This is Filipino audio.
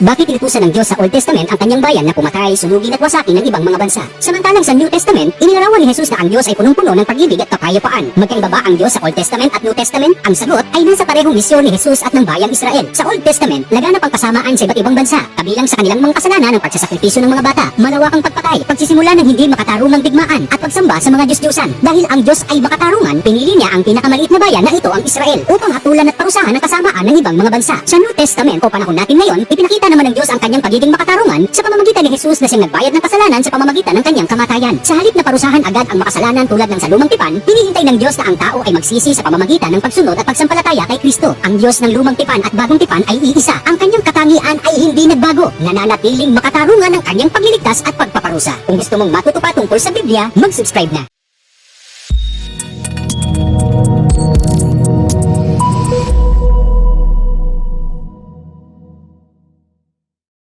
Bakit inutusan ng Diyos sa Old Testament ang kanyang bayan na pumatay, sunugin at wasakin ng ibang mga bansa? Samantalang sa New Testament, inilarawan ni Jesus na ang Diyos ay punong-puno ng pag-ibig at kapayapaan. Magkaiba ba ang Diyos sa Old Testament at New Testament? Ang sagot ay nasa parehong misyon ni Jesus at ng bayang Israel. Sa Old Testament, laganap ang kasamaan sa iba't ibang bansa, kabilang sa kanilang mga kasalanan ang pagsasakripisyo ng mga bata, malawakang pagpatay, pagsisimula ng hindi makatarungang digmaan at pagsamba sa mga Diyos-Diyosan. Dahil ang Diyos ay makatarungan, pinili niya ang pinakamaliit na bayan na ito ang Israel upang hatulan at parusahan ang kasamaan ng ibang mga bansa. Sa New Testament o panahon natin ngayon, ipinakita naman ng Diyos ang kanyang pagiging makatarungan sa pamamagitan ni Jesus na siyang nagbayad ng kasalanan sa pamamagitan ng kanyang kamatayan. Sa halip na parusahan agad ang makasalanan tulad ng sa lumang tipan, hinihintay ng Diyos na ang tao ay magsisi sa pamamagitan ng pagsunod at pagsampalataya kay Kristo. Ang Diyos ng lumang tipan at bagong tipan ay iisa. Ang kanyang katangian ay hindi nagbago. Nananatiling makatarungan ng kanyang pagliligtas at pagpaparusa. Kung gusto mong matuto pa tungkol sa Biblia, mag-subscribe na.